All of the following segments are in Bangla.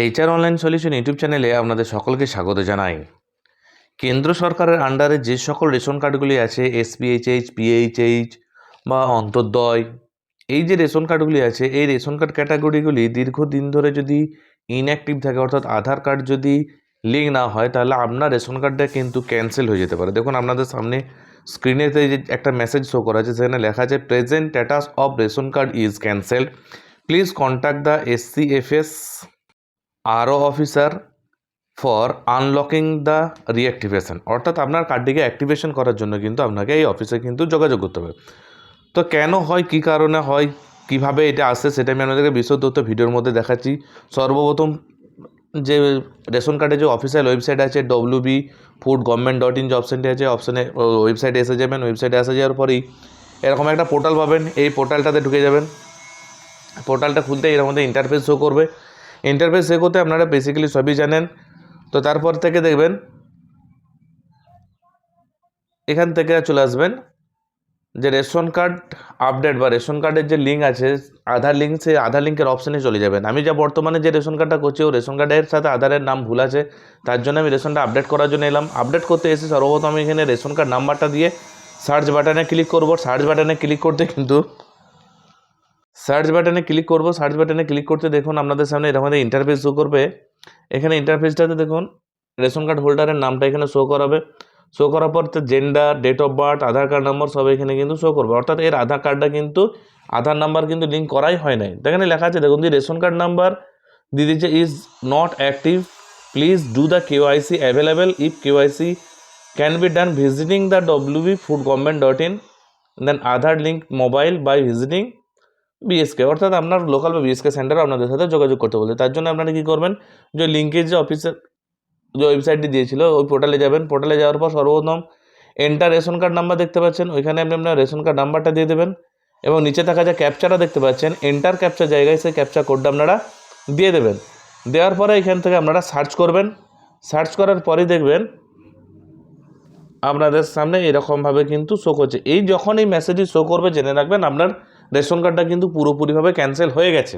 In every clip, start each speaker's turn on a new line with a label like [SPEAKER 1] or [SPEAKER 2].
[SPEAKER 1] এইচআর অনলাইন সলিউশন ইউটিউব চ্যানেলে আপনাদের সকলকে স্বাগত জানাই। কেন্দ্র সরকারের আন্ডারে যে সকল রেশন কার্ডগুলি আছে এসপিএইচএইচ পিএইচএইচ বা অন্তর্দয়, এই যে রেশন কার্ডগুলি আছে, এই রেশন কার্ড ক্যাটাগরিগুলি দীর্ঘদিন ধরে যদি ইনঅ্যাক্টিভ থাকে, অর্থাৎ আধার কার্ড যদি লিঙ্ক না হয়, তাহলে আপনার রেশন কার্ডটা কিন্তু ক্যান্সেল হয়ে যেতে পারে। দেখুন, আপনাদের সামনে স্ক্রিনেতে যে একটা মেসেজ শো করা আছে, সেখানে লেখা আছে present status of ration card is cancelled please contact the SCFS RO officer for unlocking the reactivation. অর্থাৎ আপনার কার্ডটিকে অ্যাক্টিভেশন করার জন্য কিন্তু আপনাকে এই অফিসে কিন্তু যোগাযোগ করতে হবে। তো কেন হয়, কী কারণে হয়, কীভাবে এটা আসে সেটা আমি আপনাদেরকে বিশদ তথ্য ভিডিওর মধ্যে দেখাচ্ছি। সর্বপ্রথম যে রেশন কার্ডের যে অফিসিয়াল ওয়েবসাইট আছে W B food government dot in যে অপশানটি আছে অপশানে ওয়েবসাইটে এসে যাবেন, ওয়েবসাইটে এসে যাওয়ার পরেই এরকম একটা পোর্টাল পাবেন। এই পোর্টালটাতে ঢুকে যাবেন। পোর্টালটা খুলতে এর মধ্যে ইন্টারফেস শো করবে। ইন্টারফেস করতে আপনারা বেসিক্যালি সবই জানেন। তো তারপর থেকে দেখবেন, এখান থেকে চলে আসবেন, যে রেশন কার্ড আপডেট বা রেশন কার্ডের যে লিঙ্ক আছে, আধার লিঙ্ক সেই আধার লিঙ্কের অপশানে চলে যাবেন। আমি যা বর্তমানে যে রেশন কার্ডটা করছি, ও রেশন কার্ডের সাথে আধারের নাম ভুল আছে, তার জন্য আমি রেশনটা আপডেট করার জন্য এলাম। আপডেট করতে এসে সর্বপ্রথম আমি এখানে রেশন কার্ড নাম্বারটা দিয়ে সার্চ বাটনে ক্লিক করব। সার্চ বাটনে ক্লিক করতে কিন্তু সার্চ বাটনে ক্লিক করব। সার্চ বাটনে ক্লিক করতে দেখুন, আপনাদের সামনে এরকম ইন্টারফেস শো করবে। এখানে ইন্টারফেসটাতে দেখুন, রেশন কার্ড হোল্ডারের নামটা এখানে শো করাবে। শো করার পর gender date of birth Aadhaar card number সব এখানে কিন্তু শো করবে। অর্থাৎ এর আধার কার্ডটা কিন্তু আধার নাম্বার কিন্তু লিঙ্ক করাই হয় নাই। এখানে লেখা আছে, দেখুন দি রেশন কার্ড নাম্বার দিয়ে দিচ্ছে is not active please do the KYC available if KYC can be done visiting the W B food government dot in then Aadhaar link mobile by visiting BSK অর্থাৎ আপনার লোকাল বা বিএসকে সেন্টার আপনাদের সাথে যোগাযোগ করতে বলছে। তার জন্য আপনারা কী করবেন? যে লিঙ্কের যে অফিসের যে ওয়েবসাইটটি দিয়েছিল, ওই পোর্টালে যাবেন। পোর্টালে যাওয়ার পর সর্বপ্রথম এন্টার রেশন কার্ড নাম্বার দেখতে পাচ্ছেন। ওইখানে আপনি আপনার রেশন কার্ড নাম্বারটা দিয়ে দেবেন এবং নিচে থাকা যে ক্যাপচাটা দেখতে পাচ্ছেন এন্টার ক্যাপচা জায়গায় সেই ক্যাপচা কোডটা আপনারা দিয়ে দেবেন। দেওয়ার পরে এখান থেকে আপনারা সার্চ করবেন। সার্চ করার পরেই দেখবেন আপনাদের সামনে এরকমভাবে কিন্তু শো করছে। এই যখন এই মেসেজটি শো করবে, জেনে রাখবেন আপনার রেশন কার্ডটা কিন্তু পুরোপুরিভাবে ক্যান্সেল হয়ে গেছে।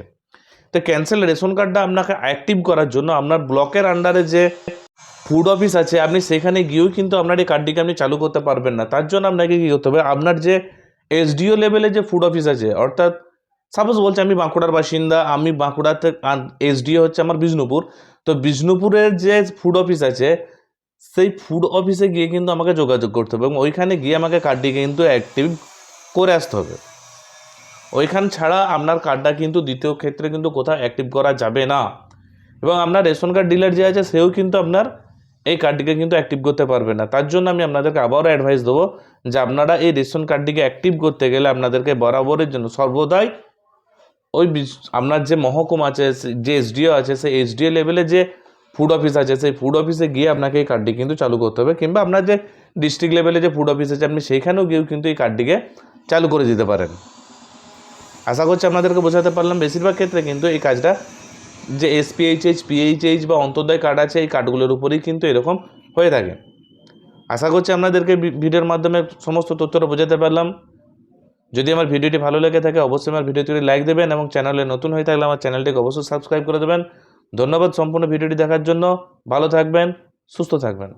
[SPEAKER 1] তো ক্যান্সেল রেশন কার্ডটা আপনাকে অ্যাক্টিভ করার জন্য আপনার ব্লকের আন্ডারে যে ফুড অফিস আছে, আপনি সেখানে গিয়েও কিন্তু আপনার এই কার্ডটিকে আপনি চালু করতে পারবেন না। তার জন্য আপনাকে কী করতে হবে? আপনার যে এসডিও লেভেলে যে ফুড অফিস আছে, অর্থাৎ সাপোজ বলছে আমি বাঁকুড়ার বাসিন্দা, আমি বাঁকুড়াতে এসডিও হচ্ছে আমার বিষ্ণুপুর। তো বিষ্ণুপুরের যে ফুড অফিস আছে, সেই ফুড অফিসে গিয়ে কিন্তু আমাকে যোগাযোগ করতে হবে এবং ওইখানে গিয়ে আমাকে কার্ডটিকে কিন্তু অ্যাক্টিভ করে আসতে হবে। ওইখান ছাড়া আপনার কার্ডটা কিন্তু দ্বিতীয় ক্ষেত্রে কিন্তু কোথাও অ্যাক্টিভ করা যাবে না। এবং আপনার রেশন কার্ড ডিলার যে আছে, সেও কিন্তু আপনার এই কার্ডটিকে কিন্তু অ্যাক্টিভ করতে পারবে না। তার জন্য আমি আপনাদেরকে আবারও অ্যাডভাইস দেবো যে আপনারা এই রেশন কার্ডটিকে অ্যাক্টিভ করতে গেলে আপনাদেরকে বরাবরের জন্য সর্বদাই ওই আপনার যে মহকুমা আছে যে এসডিও আছে, সেই এসডিও লেভেলে যে ফুড অফিস আছে, সেই ফুড অফিসে গিয়ে আপনাকে এই কার্ডটি কিন্তু চালু করতে হবে। কিংবা আপনার যে ডিস্ট্রিক্ট লেভেলে যে ফুড অফিস আছে, আপনি সেইখানেও গিয়েও কিন্তু এই কার্ডটিকে চালু করে দিতে পারেন। আশা করছি আপনাদেরকে বোঝাতে পারলাম। বেশিরভাগ ক্ষেত্রে কিন্তু এই কাজটা যে এসপিএইচএইচ পিএইচএইচ বা অন্তর্দয় কার্ড আছে, এই কার্ডগুলোর উপরেই কিন্তু এরকম হয়ে থাকে। আশা করছি আপনাদেরকে ভিডিওর মাধ্যমে সমস্ত তথ্যটা বোঝাতে পারলাম। যদি আমার ভিডিওটি ভালো লেগে থাকে, অবশ্যই আমার ভিডিওটি লাইক দেবেন এবং চ্যানেলে নতুন হয়ে থাকলে আমার চ্যানেলটিকে অবশ্যই সাবস্ক্রাইব করে দেবেন। ধন্যবাদ সম্পূর্ণ ভিডিওটি দেখার জন্য। ভালো থাকবেন, সুস্থ থাকবেন।